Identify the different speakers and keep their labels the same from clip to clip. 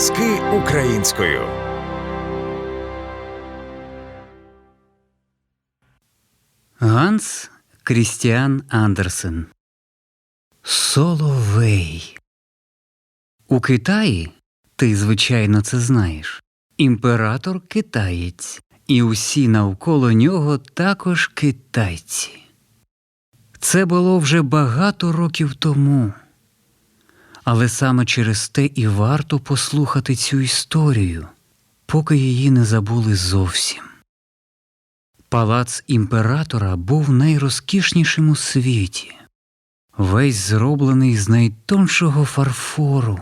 Speaker 1: Аудіоказки українською.
Speaker 2: Ганс Крістіан Андерсен Соловей. У Китаї, ти, звичайно, це знаєш, імператор китаєць, і усі навколо нього також китайці. Це було вже багато років тому. Але саме через те і варто послухати цю історію, поки її не забули зовсім. Палац імператора був найрозкішнішим у світі, весь зроблений з найтоншого фарфору,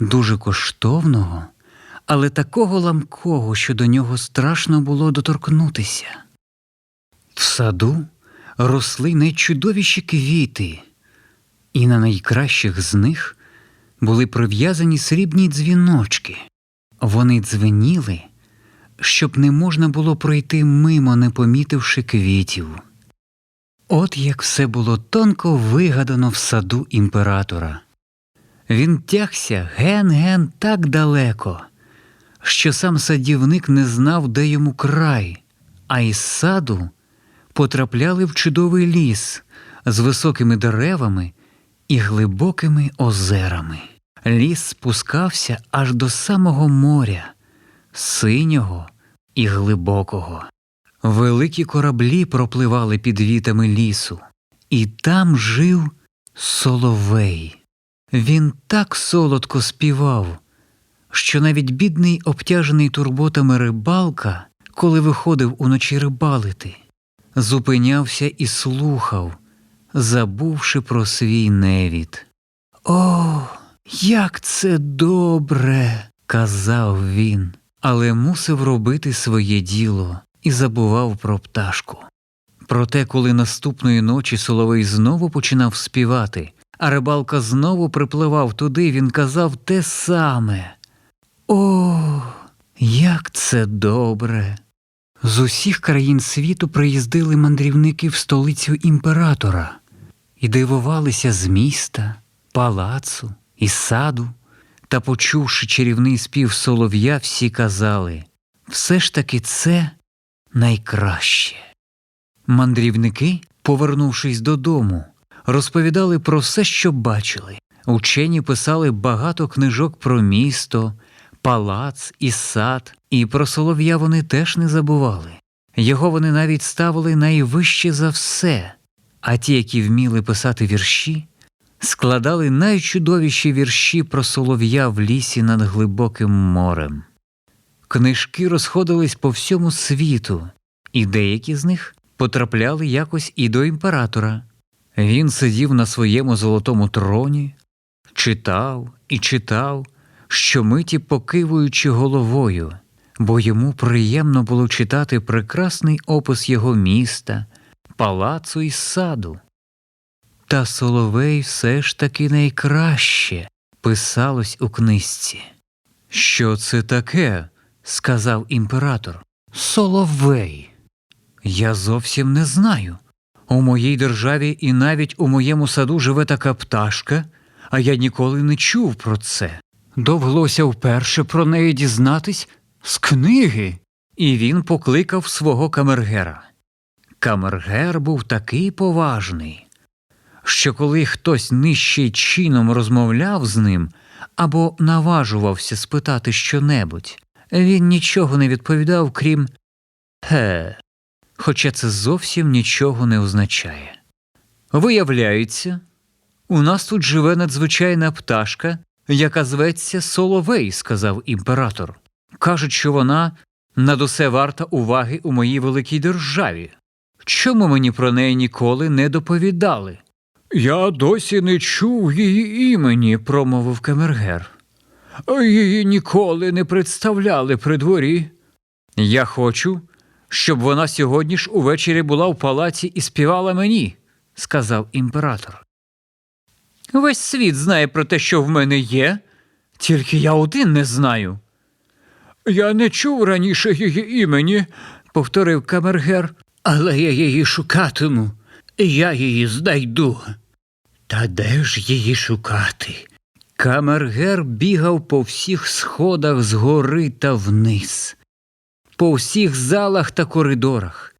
Speaker 2: дуже коштовного, але такого ламкого, що до нього страшно було доторкнутися. В саду росли найчудовіші квіти, і на найкращих з них були прив'язані срібні дзвіночки. Вони дзвеніли щоб не можна було пройти мимо, не помітивши квітів. От як все було тонко вигадано в саду імператора. Він тягся ген-ген так далеко, що сам садівник не знав, де йому край, а із саду потрапляли в чудовий ліс з високими деревами і глибокими озерами. Ліс спускався аж до самого моря синього і глибокого. Великі кораблі пропливали під вітами лісу, і там жив соловей. Він так солодко співав, що навіть бідний обтяжений турботами рибалка, коли виходив уночі рибалити, зупинявся і слухав, забувши про свій невід. О, як це добре! казав він але мусив робити своє діло і забував про пташку. Проте, коли наступної ночі Соловей знову починав співати, а рибалка знову припливав туди, він казав те саме О, як це добре! З усіх країн світу приїздили мандрівники в столицю імператора і дивувалися з міста, палацу і саду. Та, почувши чарівний спів солов'я, всі казали все ж таки це найкраще. Мандрівники, повернувшись додому, розповідали про все, що бачили. Учені писали багато книжок про місто, палац і сад, і про солов'я вони теж не забували. Його вони навіть ставили найвище за все, а ті, які вміли писати вірші, складали найчудовіші вірші про солов'я в лісі над глибоким морем. Книжки розходились по всьому світу, і деякі з них потрапляли якось і до імператора. Він сидів на своєму золотому троні, читав і читав, щомиті покивуючи головою, бо йому приємно було читати прекрасний опис його міста, палацу і саду. Та Соловей все ж таки найкраще писалось у книжці. Що це таке? сказав імператор. Соловей. Я зовсім не знаю. У моїй державі і навіть у моєму саду живе така пташка, а я ніколи не чув про це. Довелося вперше про неї дізнатись з книги. І він покликав свого камергера. Камергер був такий поважний що коли хтось нижчий чином розмовляв з ним або наважувався спитати щонебудь, він нічого не відповідав, крім «Ге», хоча це зовсім нічого не означає. Виявляється, у нас тут живе надзвичайна пташка, яка зветься Соловей, сказав імператор. Кажуть, що вона над усе варта уваги у моїй великій державі. Чому мені про неї ніколи не доповідали? Я досі не чув її імені, промовив камергер. Її ніколи не представляли при дворі. Я хочу, щоб вона сьогодні ж увечері була в палаці і співала мені, сказав імператор. Весь світ знає про те, що в мене є, тільки я один не знаю. Я не чув раніше її імені, повторив камергер, але я її шукатиму. Я її знайду. Та де ж її шукати? Камергер бігав по всіх сходах згори та вниз, по всіх залах та коридорах,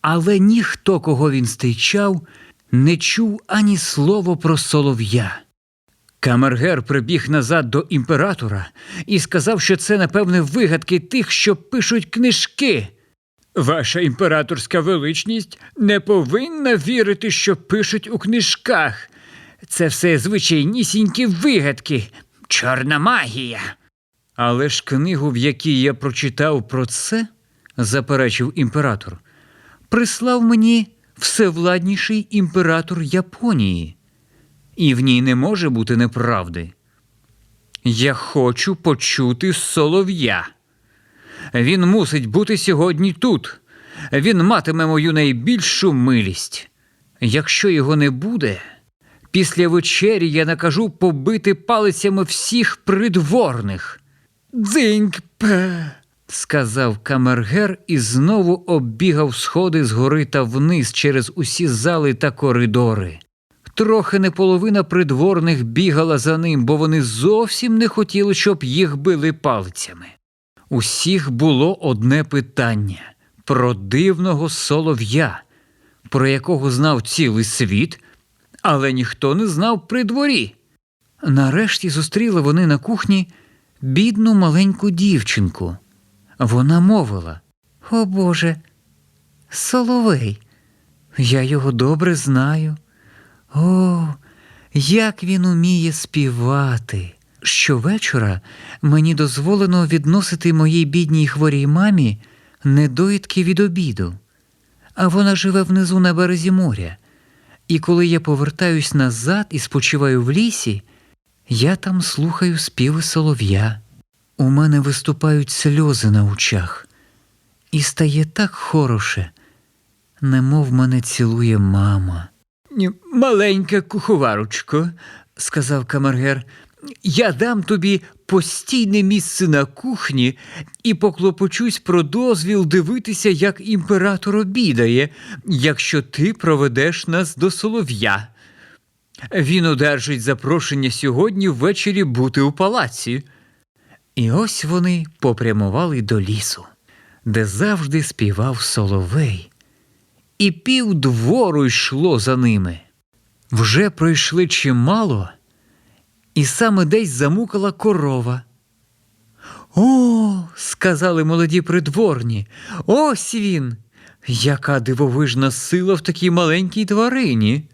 Speaker 2: але ніхто, кого він зустрічав, не чув ані слова про солов'я. Камергер прибіг назад до імператора і сказав, що це, напевне, вигадки тих, що пишуть книжки. Ваша імператорська величність не повинна вірити, що пишуть у книжках. Це все звичайнісінькі вигадки, чорна магія. Але ж книгу, в якій я прочитав про це, заперечив імператор, прислав мені всевладніший імператор Японії, і в ній не може бути неправди. Я хочу почути солов'я. Він мусить бути сьогодні тут. Він матиме мою найбільшу милість. Якщо його не буде, після вечері я накажу побити палицями всіх придворних. Дзиньк-пе, сказав камергер і знову оббігав сходи згори та вниз через усі зали та коридори. Трохи не половина придворних бігала за ним, бо вони зовсім не хотіли, щоб їх били палицями. Усіх було одне питання про дивного солов'я, про якого знав цілий світ, але ніхто не знав при дворі. Нарешті зустріли вони на кухні бідну маленьку дівчинку. Вона мовила О Боже, соловей, я його добре знаю. О, як він уміє співати. Щовечора мені дозволено відносити моїй бідній хворій мамі недоїдки від обіду, а вона живе внизу на березі моря. І коли я повертаюсь назад і спочиваю в лісі, я там слухаю співи солов'я. У мене виступають сльози на очах, і стає так хороше, немов мене цілує мама. Маленька куховарочко, сказав камергер, я дам тобі постійне місце на кухні і поклопочусь про дозвіл дивитися, як імператор обідає, якщо ти проведеш нас до солов'я. Він одержить запрошення сьогодні ввечері бути у палаці. І ось вони попрямували до лісу, де завжди співав соловей, і пів двору йшло за ними. Вже пройшли чимало, і саме десь замукала корова. О, сказали молоді придворні, ось він. Яка дивовижна сила в такій маленькій тварині.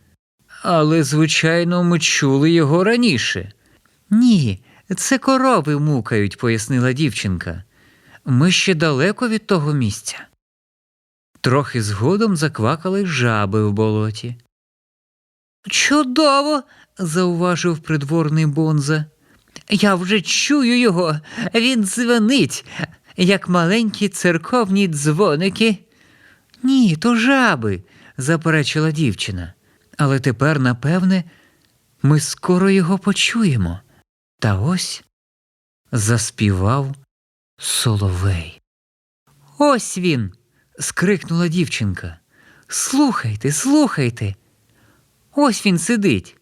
Speaker 2: Але, звичайно, ми чули його раніше. Ні, це корови мукають, пояснила дівчинка. Ми ще далеко від того місця. Трохи згодом заквакали жаби в болоті. Чудово, зауважив придворний Бонза. Я вже чую його. Він дзвонить, як маленькі церковні дзвоники. Ні, то жаби, заперечила дівчина. Але тепер, напевне, ми скоро його почуємо. Та ось заспівав соловей. Ось він. скрикнула дівчинка. Слухайте, слухайте. Ось він сидить.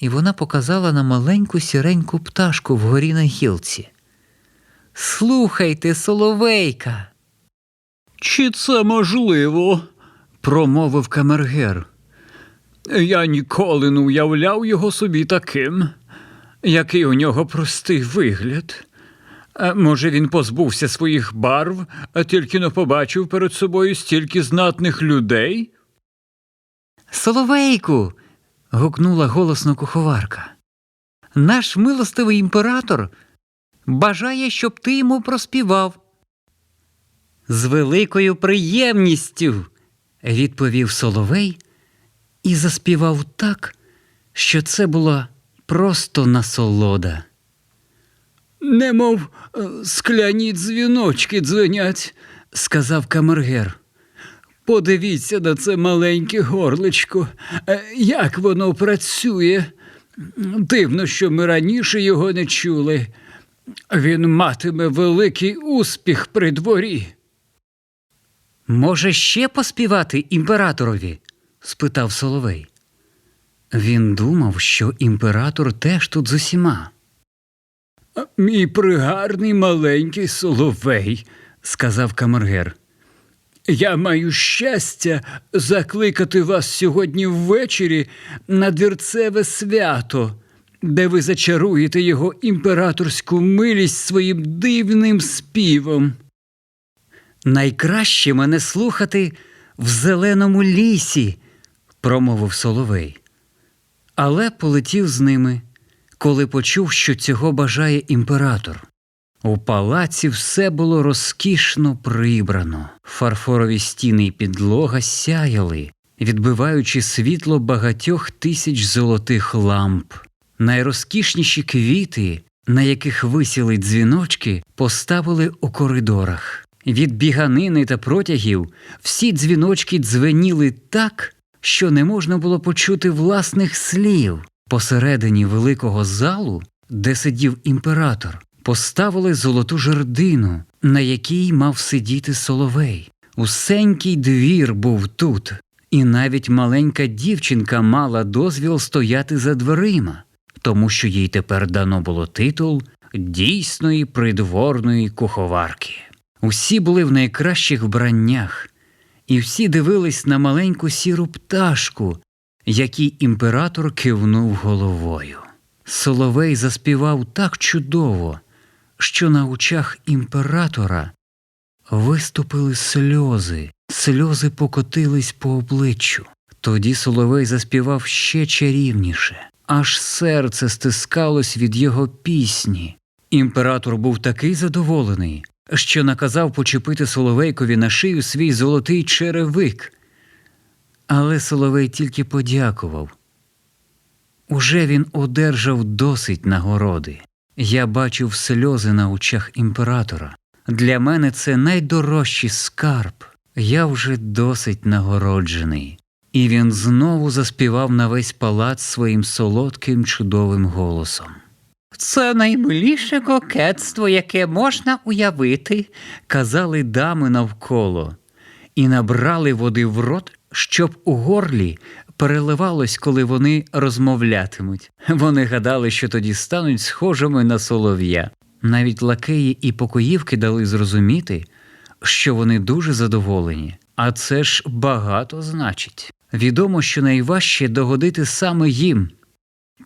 Speaker 2: І вона показала на маленьку сіреньку пташку вгорі на гілці. Слухайте, соловейка. Чи це можливо? промовив камергер. Я ніколи не уявляв його собі таким. Який у нього простий вигляд. Може, він позбувся своїх барв, а тільки не побачив перед собою стільки знатних людей? Соловейку. Гукнула голосно куховарка. Наш милостивий імператор бажає, щоб ти йому проспівав. З великою приємністю, відповів Соловей і заспівав так, що це була просто насолода. Немов е, скляні дзвіночки дзвенять, сказав камергер. Подивіться на це маленьке горличко, Е, як воно працює. Дивно, що ми раніше його не чули. Він матиме великий успіх при дворі. Може, ще поспівати імператорові? спитав Соловей. Він думав, що імператор теж тут з усіма. Мій пригарний маленький соловей, сказав камергер. Я маю щастя закликати вас сьогодні ввечері на двірцеве свято, де ви зачаруєте його імператорську милість своїм дивним співом. Найкраще мене слухати в зеленому лісі, промовив Соловей. Але полетів з ними, коли почув, що цього бажає імператор. У палаці все було розкішно прибрано, фарфорові стіни й підлога сяяли, відбиваючи світло багатьох тисяч золотих ламп. Найрозкішніші квіти, на яких висіли дзвіночки, поставили у коридорах. Від біганини та протягів всі дзвіночки дзвеніли так, що не можна було почути власних слів. Посередині великого залу, де сидів імператор, поставили золоту жердину, на якій мав сидіти соловей. Усенький двір був тут, і навіть маленька дівчинка мала дозвіл стояти за дверима, тому що їй тепер дано було титул дійсної придворної куховарки. Усі були в найкращих вбраннях, і всі дивились на маленьку сіру пташку, якій імператор кивнув головою. Соловей заспівав так чудово, що на очах імператора виступили сльози, сльози покотились по обличчю. Тоді Соловей заспівав ще чарівніше, аж серце стискалось від його пісні. Імператор був такий задоволений, що наказав почепити Соловейкові на шию свій золотий черевик. Але Соловей тільки подякував. Уже він одержав досить нагороди. Я бачив сльози на очах імператора. Для мене це найдорожчий скарб. Я вже досить нагороджений. І він знову заспівав на весь палац своїм солодким чудовим голосом. Це наймиліше кокетство, яке можна уявити, казали дами навколо, і набрали води в рот, щоб у горлі переливалось, коли вони розмовлятимуть. Вони гадали, що тоді стануть схожими на солов'я. Навіть лакеї і покоївки дали зрозуміти, що вони дуже задоволені, а це ж багато значить. Відомо, що найважче догодити саме їм.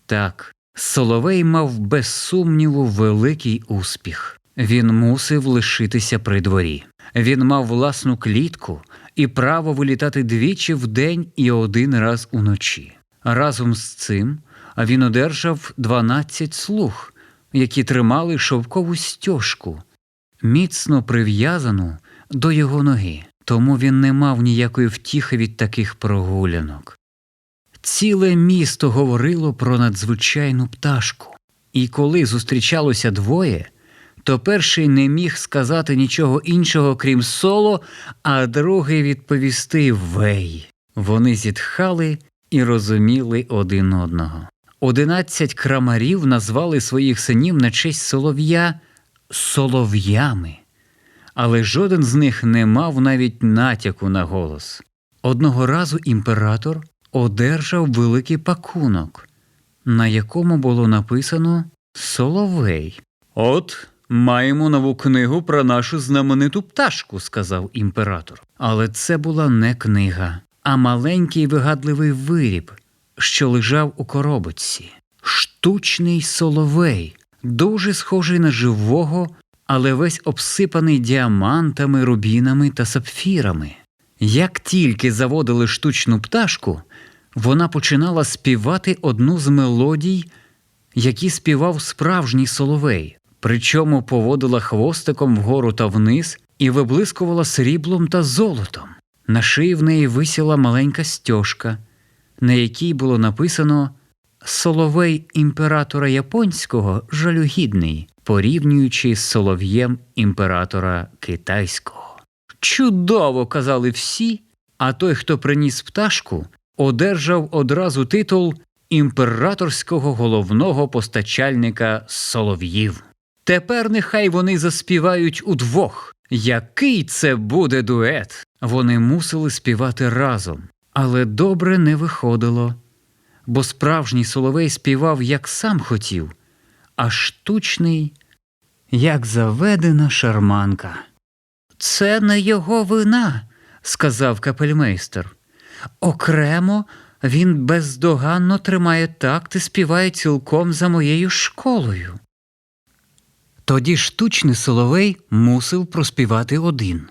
Speaker 2: Так, Соловей мав без сумніву великий успіх. Він мусив лишитися при дворі. Він мав власну клітку і право вилітати двічі в день і один раз уночі. Разом з цим він одержав 12 слуг, які тримали шовкову стяжку, міцно прив'язану до його ноги, тому він не мав ніякої втіхи від таких прогулянок. Ціле місто говорило про надзвичайну пташку, і коли зустрічалося двоє, то перший не міг сказати нічого іншого, крім соло, а другий відповісти вей. Вони зітхали і розуміли один одного. Одинадцять крамарів назвали своїх синів на честь солов'я солов'ями, але жоден з них не мав навіть натяку на голос. Одного разу імператор одержав великий пакунок, на якому було написано Соловей. От маємо нову книгу про нашу знамениту пташку, сказав імператор. Але це була не книга, а маленький вигадливий виріб, що лежав у коробочці. Штучний соловей, дуже схожий на живого, але весь обсипаний діамантами, рубінами та сапфірами. Як тільки заводили штучну пташку, вона починала співати одну з мелодій, які співав справжній соловей, причому поводила хвостиком вгору та вниз і виблискувала сріблом та золотом. На шиї в неї висіла маленька стяжка, на якій було написано Соловей імператора японського жалюгідний, порівнюючи з солов'єм імператора китайського. Чудово, казали всі, а той, хто приніс пташку, одержав одразу титул імператорського головного постачальника солов'їв. Тепер нехай вони заспівають удвох. Який це буде дует? Вони мусили співати разом, але добре не виходило, бо справжній соловей співав як сам хотів, а штучний як заведена шарманка. Це не його вина, сказав капельмейстер. Окремо він бездоганно тримає такт і співає цілком за моєю школою. Тоді штучний соловей мусив проспівати один.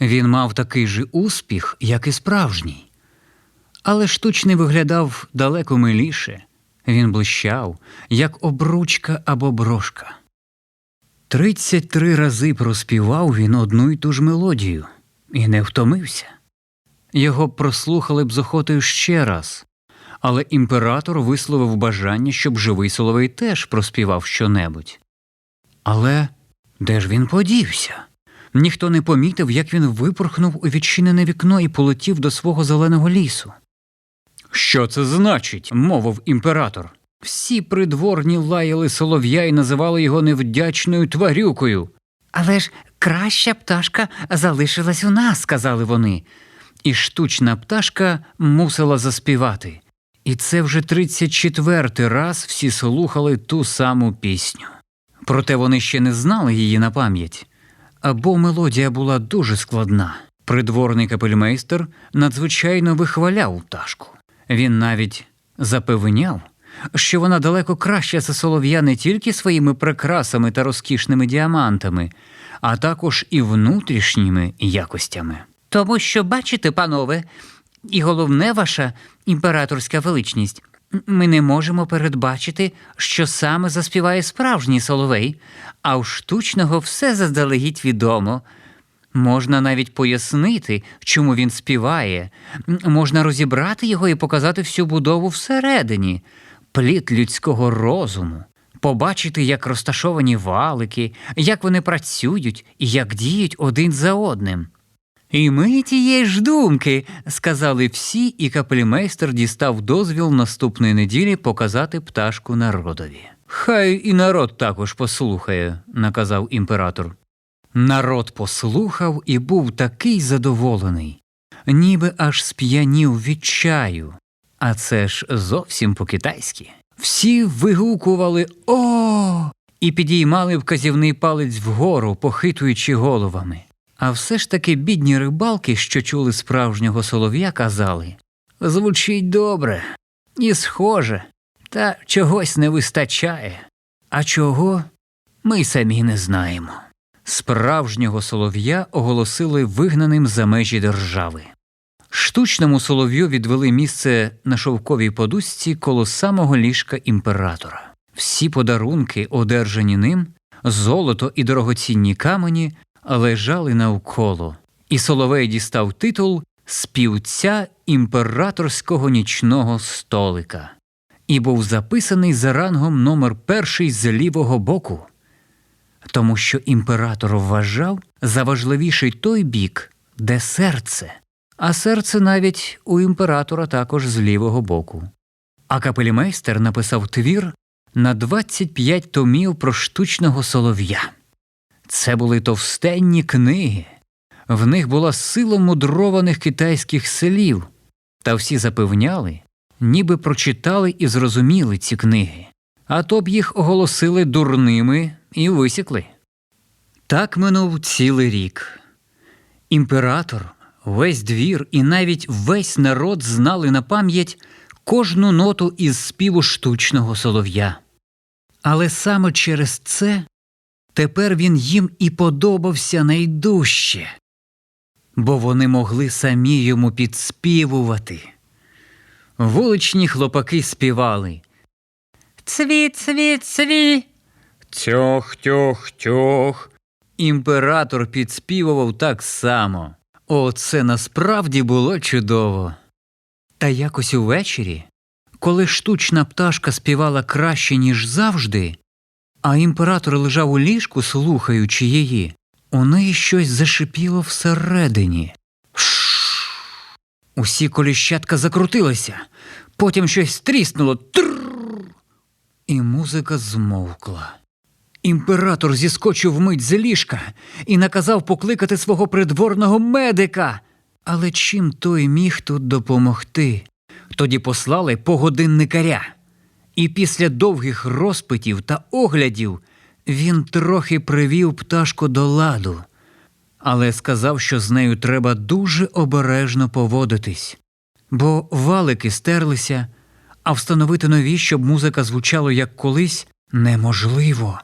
Speaker 2: Він мав такий же успіх, як і справжній. Але штучний виглядав далеко миліше. Він блищав, як обручка або брошка. Тридцять три рази проспівав він одну й ту ж мелодію і не втомився. Його прослухали б з охотою ще раз, але імператор висловив бажання, щоб живий соловей теж проспівав щонебудь. Але де ж він подівся? Ніхто не помітив, як він випорхнув у відчинене вікно і полетів до свого зеленого лісу. Що це значить? мовив імператор. Всі придворні лаяли солов'я і називали його невдячною тварюкою. Але ж краща пташка залишилась у нас, сказали вони. І штучна пташка мусила заспівати. І це вже 34-й раз всі слухали ту саму пісню. Проте вони ще не знали її на пам'ять. Або мелодія була дуже складна. Придворний капельмейстер надзвичайно вихваляв пташку. Він навіть запевняв, що вона далеко краща за солов'я не тільки своїми прикрасами та розкішними діамантами, а також і внутрішніми якостями. Тому що, бачите, панове, і головне ваша імператорська величність, ми не можемо передбачити, що саме заспіває справжній соловей, а у штучного все заздалегідь відомо. Можна навіть пояснити, чому він співає, можна розібрати його і показати всю будову всередині, плід людського розуму, побачити, як розташовані валики, як вони працюють і як діють один за одним. І ми тієї ж думки, сказали всі, і капелімейстер дістав дозвіл наступної неділі показати пташку народові. Хай і народ також послухає, наказав імператор. Народ послухав і був такий задоволений, ніби аж сп'янів від чаю. А це ж зовсім по-китайськи. Всі вигукували О! і підіймали вказівний палець вгору, похитуючи головами. А все ж таки бідні рибалки, що чули справжнього солов'я, казали Звучить добре і схоже, та чогось не вистачає. А чого ми й самі не знаємо. Справжнього солов'я оголосили вигнаним за межі держави. Штучному солов'ю відвели місце на шовковій подушці коло самого ліжка імператора. Всі подарунки, одержані ним, золото і дорогоцінні камені лежали навколо, і Соловей дістав титул співця імператорського нічного столика і був записаний за рангом номер перший з лівого боку, тому що імператор вважав за важливіший той бік, де серце, а серце навіть у імператора також з лівого боку. А капелімейстер написав твір на 25 томів про штучного солов'я. Це були товстенні книги. В них була сила мудрованих китайських селів, та всі запевняли, ніби прочитали і зрозуміли ці книги, а то б їх оголосили дурними і висікли. Так минув цілий рік. Імператор, весь двір і навіть весь народ знали на пам'ять кожну ноту із співу штучного солов'я. Але саме через це Тепер він їм і подобався найдужче, бо вони могли самі йому підспівувати. Вуличні хлопаки співали Цві, цві, цві. Тьох, тьох, тьох. Імператор підспівував так само. Оце насправді було чудово. Та якось увечері, коли штучна пташка співала краще, ніж завжди, а імператор лежав у ліжку, слухаючи її. У неї щось зашипіло всередині. Усі коліщатка закрутилися, потім щось тріснуло. Трррр. І музика змовкла. Імператор зіскочив вмить з ліжка і наказав покликати свого придворного медика. Але чим той міг тут допомогти? Тоді послали погодинникаря. І після довгих розпитів та оглядів він трохи привів пташку до ладу, але сказав, що з нею треба дуже обережно поводитись, бо валики стерлися, а встановити нові, щоб музика звучала як колись, неможливо.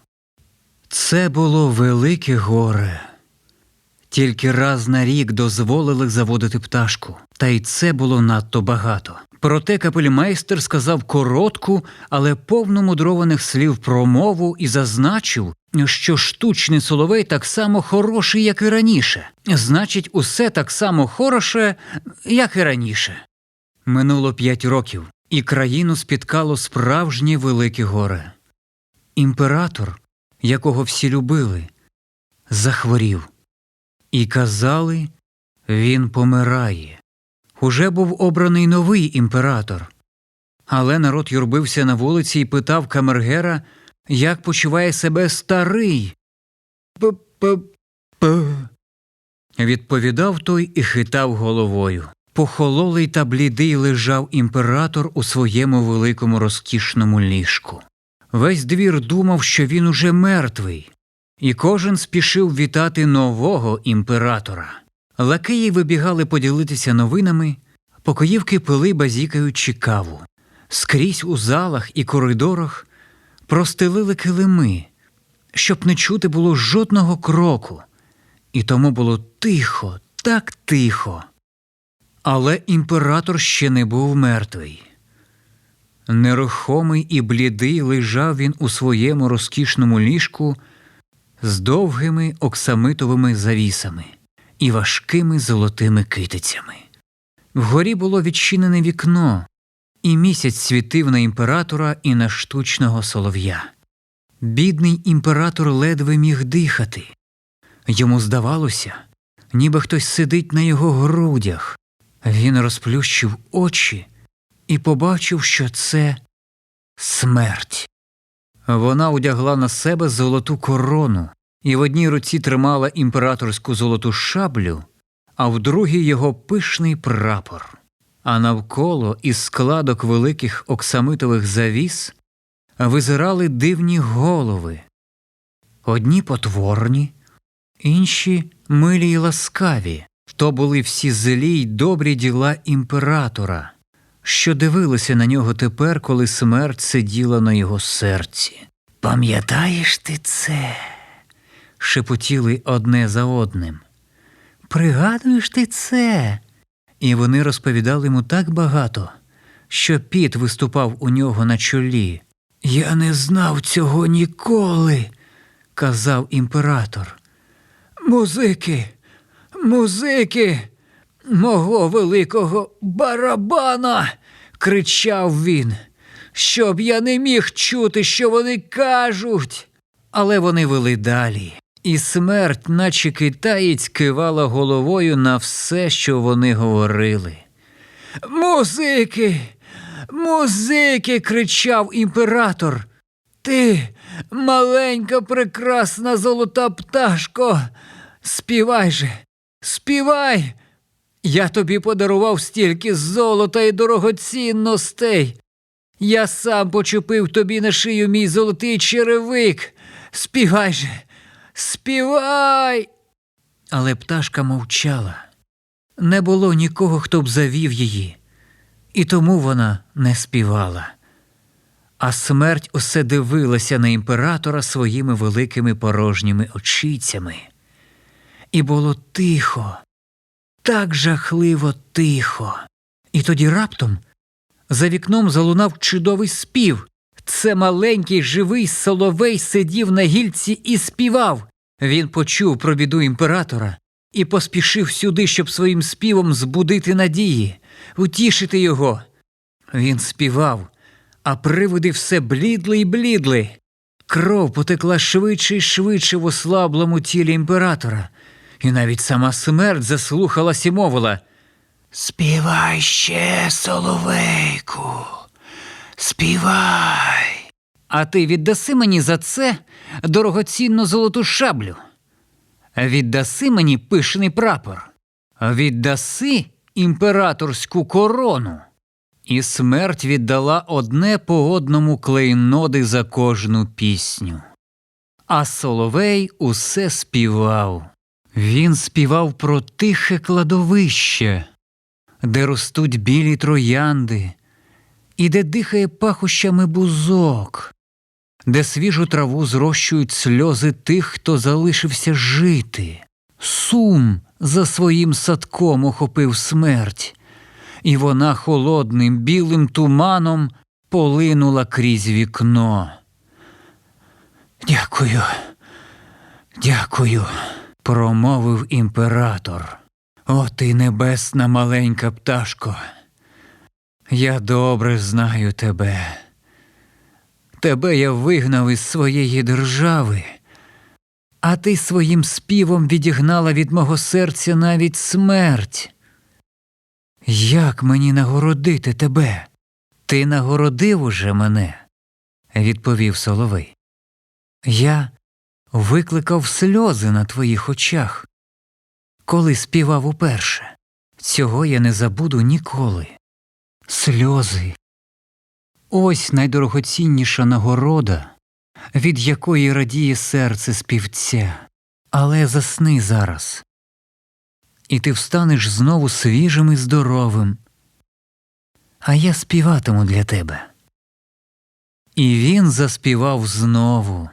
Speaker 2: Це було велике горе. Тільки раз на рік дозволили заводити пташку, та й це було надто багато. Проте капельмейстер сказав коротку, але повну мудрованих слів промову і зазначив, що штучний соловей так само хороший, як і раніше. Значить, усе так само хороше, як і раніше. Минуло п'ять років, і країну спіткало справжнє велике горе. Імператор, якого всі любили, захворів. І казали, він помирає. Уже був обраний новий імператор. Але народ юрбився на вулиці і питав камергера, як почуває себе старий. П-п-п. Відповідав той і хитав головою. Похололий та блідий лежав імператор у своєму великому розкішному ліжку. Весь двір думав, що він уже мертвий, і кожен спішив вітати нового імператора. Лакеї вибігали поділитися новинами, покоївки пили базікаючи каву. Скрізь у залах і коридорах простелили килими, щоб не чути було жодного кроку, і тому було тихо, так тихо. Але імператор ще не був мертвий. Нерухомий і блідий лежав він у своєму розкішному ліжку з довгими оксамитовими завісами і важкими золотими китицями. Вгорі було відчинене вікно, і місяць світив на імператора і на штучного солов'я. Бідний імператор ледве міг дихати. Йому здавалося, ніби хтось сидить на його грудях. Він розплющив очі і побачив, що це смерть. Вона одягла на себе золоту корону і в одній руці тримала імператорську золоту шаблю, а в другій його пишний прапор. А навколо із складок великих оксамитових завіс визирали дивні голови одні потворні, інші милі й ласкаві. То були всі злі й добрі діла імператора, що дивилися на нього тепер, коли смерть сиділа на його серці. Пам'ятаєш ти це? Шепотіли одне за одним. Пригадуєш ти це? І вони розповідали йому так багато, що піт виступав у нього на чолі. Я не знав цього ніколи, казав імператор. Музики, музики, мого великого барабана. кричав він, щоб я не міг чути, що вони кажуть. Але вони вели далі, і смерть, наче китаєць, кивала головою на все, що вони говорили. Музики, музики. кричав імператор. Ти, маленька, прекрасна золота пташко, співай же, співай. Я тобі подарував стільки золота і дорогоцінностей. Я сам почепив тобі на шию мій золотий черевик. Співай же, співай. Але пташка мовчала. Не було нікого, хто б завів її, і тому вона не співала. А смерть усе дивилася на імператора своїми великими порожніми очицями. І було тихо, так жахливо тихо. І тоді раптом за вікном залунав чудовий спів. Це маленький живий соловей сидів на гільці і співав. Він почув про біду імператора і поспішив сюди, щоб своїм співом збудити надії, утішити його. Він співав, а привиди все блідли й блідли. Кров потекла швидше й швидше в ослаблому тілі імператора, і навіть сама смерть заслухалась і мовила Співай ще, соловейку, співай. А ти віддаси мені за це дорогоцінну золоту шаблю. Віддаси мені пишний прапор. Віддаси імператорську корону. І смерть віддала одне по одному клейноди за кожну пісню. а Соловей усе співав. Він співав про тихе кладовище, де ростуть білі троянди, і де дихає пахощами бузок, де свіжу траву зрощують сльози тих, хто залишився жити. Сум за своїм садком охопив смерть, і вона холодним білим туманом полинула крізь вікно. Дякую, дякую, промовив імператор. О, ти небесна маленька пташко. Я добре знаю тебе. Тебе я вигнав із своєї держави, а ти своїм співом відігнала від мого серця навіть смерть. Як мені нагородити тебе? Ти нагородив уже мене, відповів Соловей. Я викликав сльози на твоїх очах, коли співав уперше. Цього я не забуду ніколи. Сльози. Ось найдорогоцінніша нагорода, від якої радіє серце співця. Але засни зараз. І ти встанеш знову свіжим і здоровим. А я співатиму для тебе. І він заспівав знову.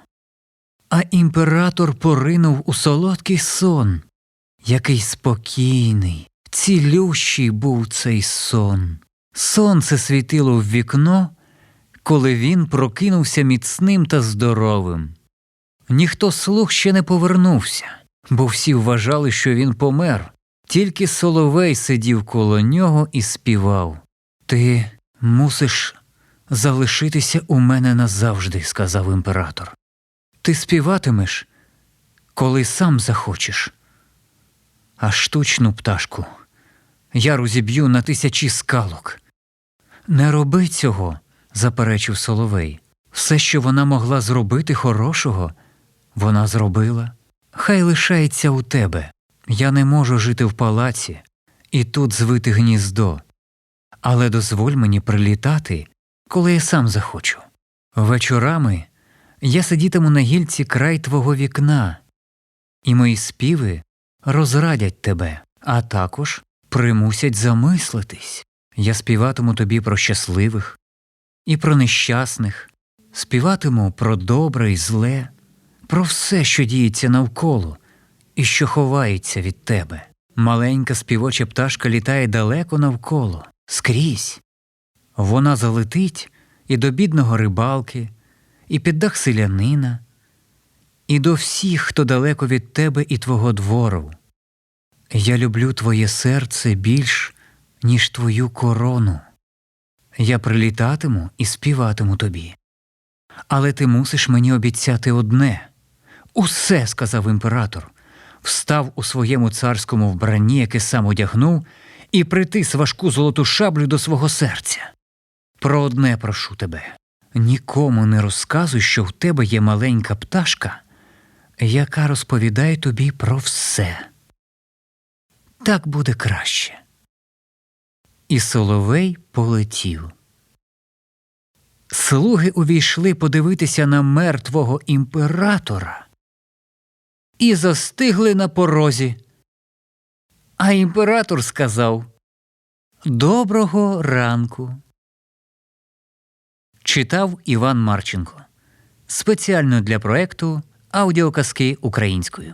Speaker 2: А імператор поринув у солодкий сон, який спокійний, цілющий був цей сон. Сонце світило в вікно, коли він прокинувся міцним та здоровим. Ніхто слух ще не повернувся, бо всі вважали, що він помер. Тільки соловей сидів коло нього і співав. Ти мусиш залишитися у мене назавжди, сказав імператор. Ти співатимеш, коли сам захочеш. А штучну пташку я розіб'ю на тисячі скалок. Не роби цього, заперечив Соловей. Все, що вона могла зробити хорошого, вона зробила. Хай лишається у тебе. Я не можу жити в палаці і тут звити гніздо, але дозволь мені прилітати, коли я сам захочу. Вечорами я сидітиму на гільці край твого вікна, і мої співи розрадять тебе, а також примусять замислитись. Я співатиму тобі про щасливих і про нещасних, співатиму про добре і зле, про все, що діється навколо і що ховається від тебе. Маленька співоча пташка літає далеко навколо, скрізь. Вона залетить і до бідного рибалки, і під дах селянина, і до всіх, хто далеко від тебе і твого двору. Я люблю твоє серце більш, ніж твою корону. Я прилітатиму і співатиму тобі. Але ти мусиш мені обіцяти одне усе, сказав імператор, встав у своєму царському вбранні, яке сам одягнув, і притис важку золоту шаблю до свого серця. Про одне прошу тебе нікому не розказуй, що в тебе є маленька пташка, яка розповідає тобі про все. Так буде краще. І Соловей полетів. Слуги увійшли подивитися на мертвого імператора і застигли на порозі. А імператор сказав Доброго ранку. Читав Іван Марченко спеціально для проекту Аудіоказки українською.